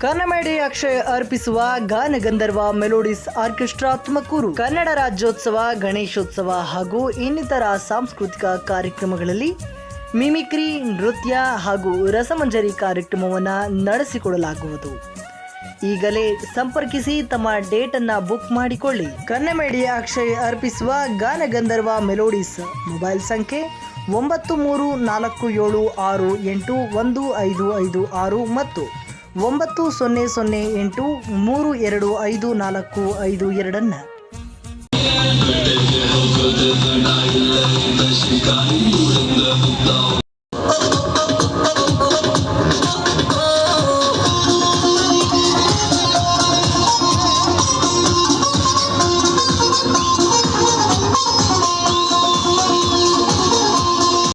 ಕನ್ನಮೇಡಿ ಅಕ್ಷಯ ಅರ್ಪಿಸುವ Gana Gandharva melodies orchestra Tumakuru, Kannada Rajyotsava, Ganeshotsava ಹಾಗೂ ಇನ್ನಿತರ ಸಾಂಸ್ಕೃತಿಕ ಕಾರ್ಯಕ್ರಮಗಳಲ್ಲಿ ಮಿಮಿಕ್ರಿ, ನೃತ್ಯ ಹಾಗೂ ರಸಮಂಜರಿ ಕಾರ್ಯಕ್ರಮವನ್ನು ನಡೆಸಿಕೊಡಲಾಗುವುದು. ಈಗಲೇ ಸಂಪರ್ಕಿಸಿ ತಮ್ಮ ಡೇಟ್ ಅನ್ನ ಬುಕ್ ಮಾಡಿಕೊಳ್ಳಿ. ಕನ್ನಮೇಡಿ ಅಕ್ಷಯ ಅರ್ಪಿಸುವ ಗಾನ ಗಂಧರ್ವ ಮೆಲೋಡಿಸ್ ಮೊಬೈಲ್ ಸಂಖ್ಯೆ ಒಂಬತ್ತು ಮೂರು ನಾಲ್ಕು ಏಳು ಆರು ಎಂಟು ಒಂದು ಐದು ಐದು ಆರು ಮತ್ತು ಒಂಬತ್ತು ಸೊನ್ನೆ ಸೊನ್ನೆ ಎಂಟು ಮೂರು ಎರಡು ಐದು ನಾಲ್ಕು ಐದು ಎರಡನ್ನು.